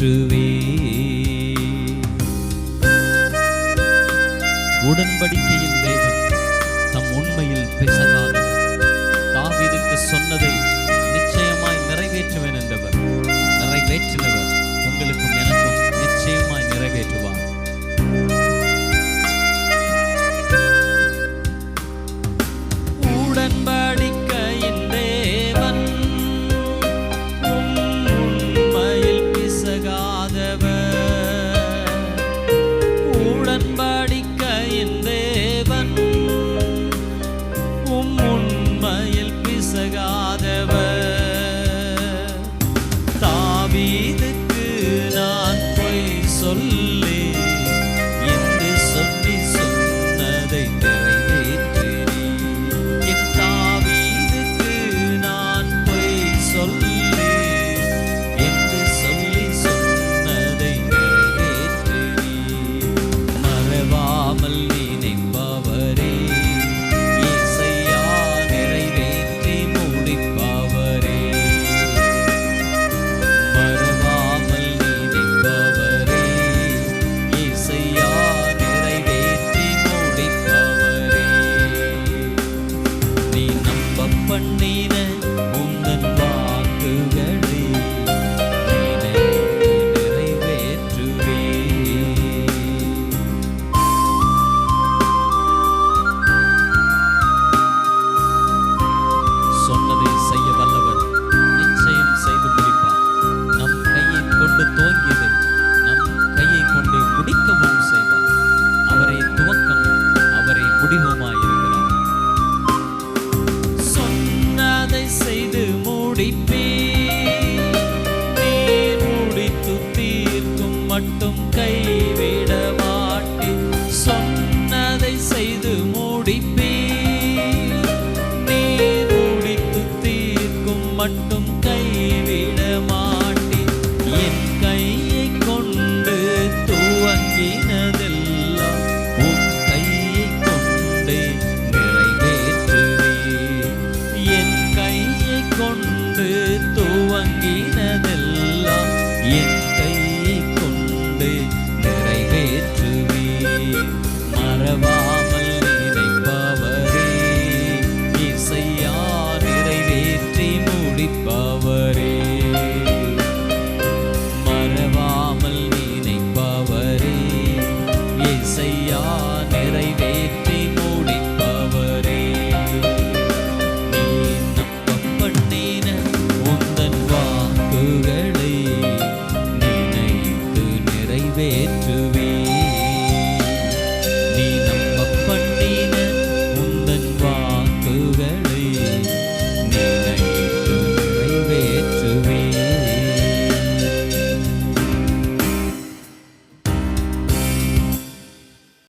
போற்றுவே உடன்படிக்கையின் தேவன் தம் உண்மையில் பிசகாதவர் தாவிதுக்கு சொன்னதை நிச்சயமாய் நிறைவேற்றுவேன் என்றவர். உடன்